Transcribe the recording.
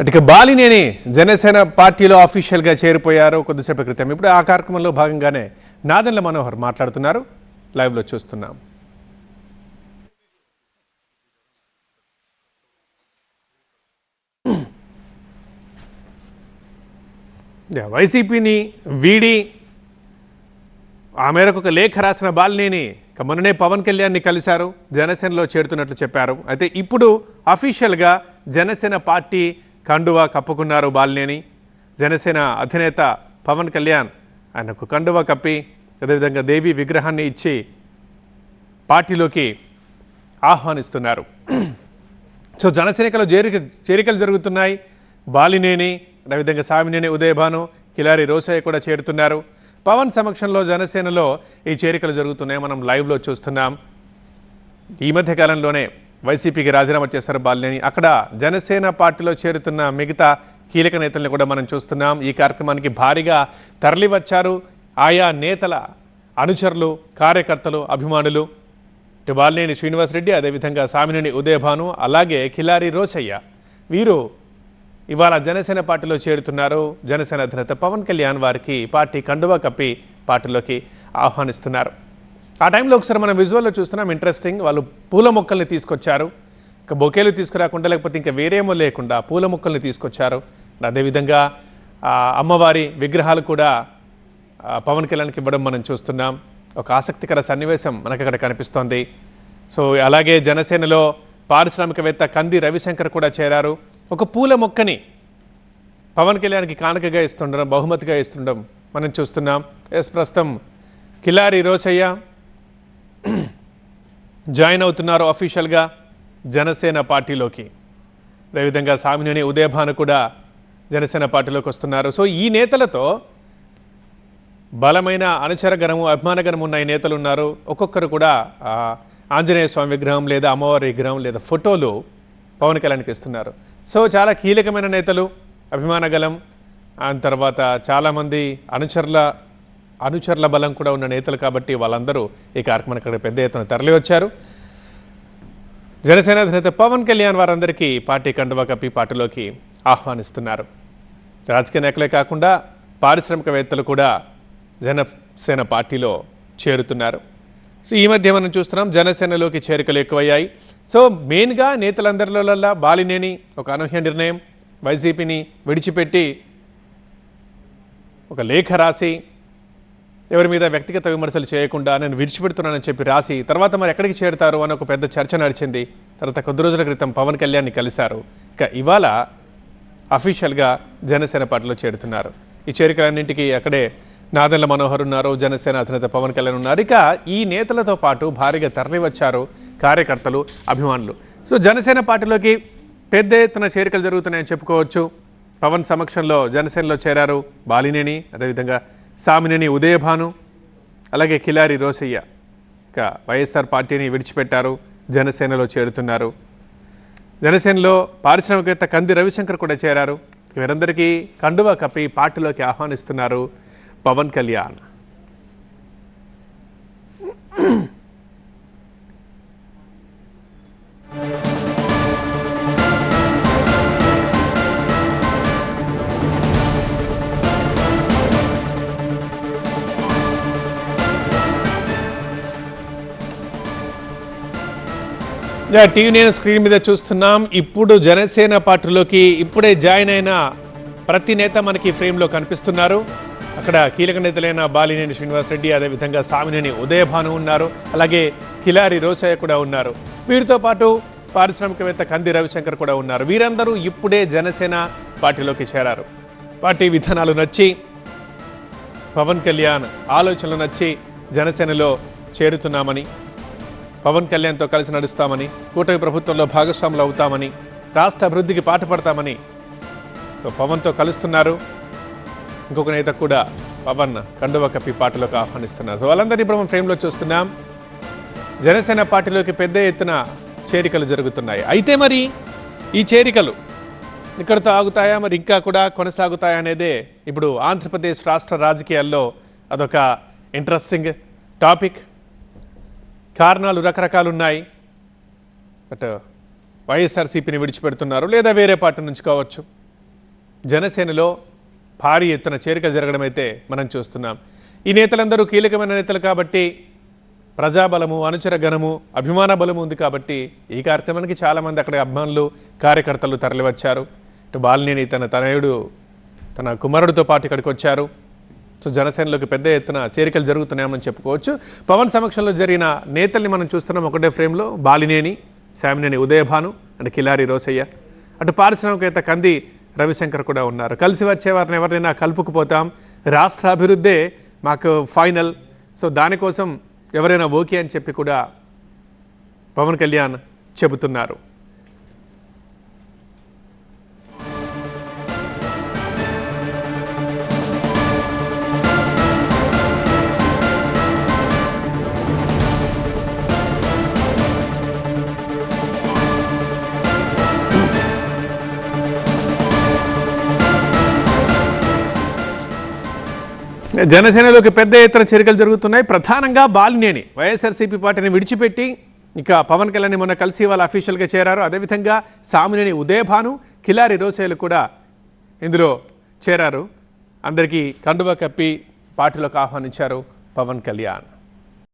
అటుక బాలినేని జనసేన పార్టీలో అఫీషియల్గా చేరిపోయారు కొద్దిసేపటి క్రితం. ఇప్పుడు ఆ కార్యక్రమంలో భాగంగానే నాదెండ్ల మనోహర్ మాట్లాడుతున్నారు. లైవ్లో చూస్తున్నాం. వైసీపీని వీడి ఆ మేరకు ఒక లేఖ రాసిన బాలినేని ఇక మొన్ననే పవన్ కళ్యాణ్ని కలిశారు. జనసేనలో చేరుతున్నట్లు చెప్పారు. అయితే ఇప్పుడు అఫీషియల్గా జనసేన పార్టీ కండువా కప్పుకున్నారు బాలినేని. జనసేన అధినేత పవన్ కళ్యాణ్ ఆయనకు కండువా కప్పి అదేవిధంగా దేవి విగ్రహాన్ని ఇచ్చి పార్టీలోకి ఆహ్వానిస్తున్నారు. సో జనసేనకలో చేరిక చేరికలు జరుగుతున్నాయి. బాలినేని అదేవిధంగా సామినేని ఉదయభాను కిలారి రోసయ్య కూడా చేరుతున్నారు. పవన్ సమక్షంలో జనసేనలో ఈ చేరికలు జరుగుతున్నాయి. మనం లైవ్లో చూస్తున్నాం. ఈ మధ్య కాలంలోనే వైసీపీకి రాజీనామా చేశారు బాలినేని. అక్కడ జనసేన పార్టీలో చేరుతున్న మిగతా కీలక నేతల్ని కూడా మనం చూస్తున్నాం. ఈ కార్యక్రమానికి భారీగా తరలివచ్చారు ఆయా నేతల అనుచరులు కార్యకర్తలు అభిమానులు. ఇటు బాలినేని శ్రీనివాసరెడ్డి అదేవిధంగా సామినేని ఉదయభాను అలాగే కిలారి రోసయ్య. వీరు ఇవాళ జనసేన పార్టీలో చేరుతున్నారు. జనసేన అధినేత పవన్ కళ్యాణ్ వారికి పార్టీ కండువా కప్పి పార్టీలోకి ఆహ్వానిస్తున్నారు. ఆ టైంలో ఒకసారి మనం విజువల్లో చూస్తున్నాం ఇంట్రెస్టింగ్ వాళ్ళు పూల మొక్కల్ని తీసుకొచ్చారు. ఇంకా బొకేలు తీసుకురాకుండా లేకపోతే ఇంకా వేరేమో లేకుండా పూల మొక్కల్ని తీసుకొచ్చారు. అదేవిధంగా అమ్మవారి విగ్రహాలు కూడా పవన్ కళ్యాణ్కి ఇవ్వడం మనం చూస్తున్నాం. ఒక ఆసక్తికర సన్నివేశం మనకు అక్కడ కనిపిస్తోంది. సో అలాగే జనసేనలో పారిశ్రామికవేత్త కంది రవిశంకర్ కూడా చేరారు. ఒక పూల మొక్కని పవన్ కళ్యాణ్కి కానుకగా ఇస్తుండడం బహుమతిగా ఇస్తుండడం మనం చూస్తున్నాం. ఎస్ ప్రస్తుతం కిలారి రోసయ్య జాయిన్ అవుతున్నారు అఫీషియల్గా జనసేన పార్టీలోకి. అదేవిధంగా సామినేని ఉదయభాను కూడా జనసేన పార్టీలోకి వస్తున్నారు. సో ఈ నేతలతో బలమైన అనుచరగణము అభిమానగణం ఉన్న ఈ నేతలు ఉన్నారు. ఒక్కొక్కరు కూడా ఆంజనేయ స్వామి విగ్రహం లేదా అమ్మవారి విగ్రహం లేదా ఫోటోలు పవన్ కళ్యాణ్కి ఇస్తున్నారు. సో చాలా కీలకమైన నేతలు అభిమానగలం ఆ తర్వాత చాలామంది అనుచరుల అనుచరుల బలం కూడా ఉన్న నేతలు కాబట్టి వాళ్ళందరూ ఈ కార్యక్రమానికి అక్కడ పెద్ద ఎత్తున తరలి వచ్చారు జనసేన అధినేత పవన్ కళ్యాణ్ వారందరికీ పార్టీ కండువా కప్పి పార్టీలోకి ఆహ్వానిస్తున్నారు. రాజకీయ నాయకులే కాకుండా పారిశ్రామికవేత్తలు కూడా జనసేన పార్టీలో చేరుతున్నారు. సో ఈ మధ్య మనం చూస్తున్నాం జనసేనలోకి చేరికలు ఎక్కువయ్యాయి. సో మెయిన్గా నేతలందరిలోలల్లా బాలినేని ఒక అనూహ్య నిర్ణయం. వైసీపీని విడిచిపెట్టి ఒక లేఖ రాసి ఎవరి మీద వ్యక్తిగత విమర్శలు చేయకుండా నేను విడిచిపెడుతున్నానని చెప్పి రాసి తర్వాత మరి ఎక్కడికి చేరుతారు అని ఒక పెద్ద చర్చ నడిచింది. తర్వాత కొద్ది రోజుల క్రితం పవన్ కళ్యాణ్ని కలిశారు. ఇక ఇవాళ అఫీషియల్గా జనసేన పార్టీలో చేరుతున్నారు. ఈ చేరికలన్నింటికి అక్కడే నాదెల్ల మనోహర్ ఉన్నారు జనసేన అధినేత పవన్ కళ్యాణ్ ఉన్నారు. ఇక ఈ నేతలతో పాటు భారీగా తరలివచ్చారు కార్యకర్తలు అభిమానులు. సో జనసేన పార్టీలోకి పెద్ద ఎత్తున చేరికలు జరుగుతున్నాయని చెప్పుకోవచ్చు. పవన్ సమక్షంలో జనసేనలో చేరారు బాలినేని అదేవిధంగా సామినేని ఉదయభాను అలాగే కిలారి రోసయ్య ఇక వైఎస్ఆర్ పార్టీని విడిచిపెట్టారు జనసేనలో చేరుతున్నారు. జనసేనలో పారిశ్రామికవేత్త కంది రవిశంకర్ కూడా చేరారు. వీరందరికీ కండువా కప్పి పార్టీలోకి ఆహ్వానిస్తున్నారు పవన్ కళ్యాణ్. యా, టీవీ నేను స్క్రీన్ మీద చూస్తున్నాం. ఇప్పుడు జనసేన పార్టీలోకి ఇప్పుడే జాయిన్ అయిన ప్రతి నేత మనకి ఫ్రేమ్లో కనిపిస్తున్నారు. అక్కడ కీలక నేతలైన బాలినేని శ్రీనివాసరెడ్డి అదేవిధంగా సామినేని ఉదయభాను ఉన్నారు. అలాగే కిలారి రోసయ్య కూడా ఉన్నారు. వీరితో పాటు పారిశ్రామికవేత్త కంది రవిశంకర్ కూడా ఉన్నారు. వీరందరూ ఇప్పుడే జనసేన పార్టీలోకి చేరారు. పార్టీ విధానాలు నచ్చి పవన్ కళ్యాణ్ ఆలోచనలు నచ్చి జనసేనలో చేరుతున్నామని పవన్ కళ్యాణ్తో కలిసి నడుస్తామని కూటమి ప్రభుత్వంలో భాగస్వాములు అవుతామని రాష్ట్ర అభివృద్ధికి పాటుపడతామని సో పవన్తో కలుస్తున్నారు. ఇంకొక నేత కూడా పవన్ కండువ కప్పి పార్టీలోకి ఆహ్వానిస్తున్నారు. సో వాళ్ళందరినీ ఇప్పుడు మనం ఫ్రేమ్లో చూస్తున్నాం. జనసేన పార్టీలోకి పెద్ద ఎత్తున చేరికలు జరుగుతున్నాయి. అయితే మరి ఈ చేరికలు ఇక్కడితో ఆగుతాయా? మరి ఇంకా కూడా కొనసాగుతాయా అనేదే ఇప్పుడు ఆంధ్రప్రదేశ్ రాష్ట్ర రాజకీయాల్లో అదొక ఇంట్రెస్టింగ్ టాపిక్ కారణాలు రకరకాలు ఉన్నాయి బట్ వైఎస్ఆర్సీపీని విడిచిపెడుతున్నారు లేదా వేరే పార్టీ నుంచి కావచ్చు. జనసేనలో భారీ ఎత్తున చేరిక జరగడం అయితే మనం చూస్తున్నాం. ఈ నేతలందరూ కీలకమైన నేతలు కాబట్టి ప్రజాబలము అనుచర గణము అభిమాన బలము ఉంది కాబట్టి ఈ కార్యక్రమానికి చాలామంది అక్కడ అభిమానులు కార్యకర్తలు తరలివచ్చారు. ఇటు బాలినేని తన తనయుడు తన కుమారుడితో పాటు ఇక్కడికి వచ్చారు. సో జనసేనలోకి పెద్ద ఎత్తున చేరికలు జరుగుతున్నాయని చెప్పుకోవచ్చు. పవన్ సమక్షంలో జరిగిన నేతల్ని మనం చూస్తున్నాం ఒకటే ఫ్రేమ్లో. బాలినేని శామినేని ఉదయభాను అండ్ కిలారి రోసయ్య. అటు పారిశ్రామికవేత్త కంది రవిశంకర్ కూడా ఉన్నారు. కలిసి వచ్చే వారిని ఎవరినైనా కలుపుకుపోతాం. రాష్ట్ర అభివృద్ధే మాకు ఫైనల్. సో దానికోసం ఎవరైనా ఓకే అని చెప్పి కూడా పవన్ కళ్యాణ్ చెబుతున్నారు. జనసేనలోకి పెద్ద ఎత్తున చర్యలు జరుగుతున్నాయి. ప్రధానంగా బాలినేని వైఎస్ఆర్సీపీ పార్టీని విడిచిపెట్టి ఇక పవన్ కళ్యాణ్ మొన్న కలిసి వాళ్ళ అఫీషియల్గా చేరారు. అదేవిధంగా సామినేని ఉదయభాను కిలారి రోసేలు కూడా ఇందులో చేరారు. అందరికీ కండువ కప్పి పార్టీలోకి ఆహ్వానించారు పవన్ కళ్యాణ్.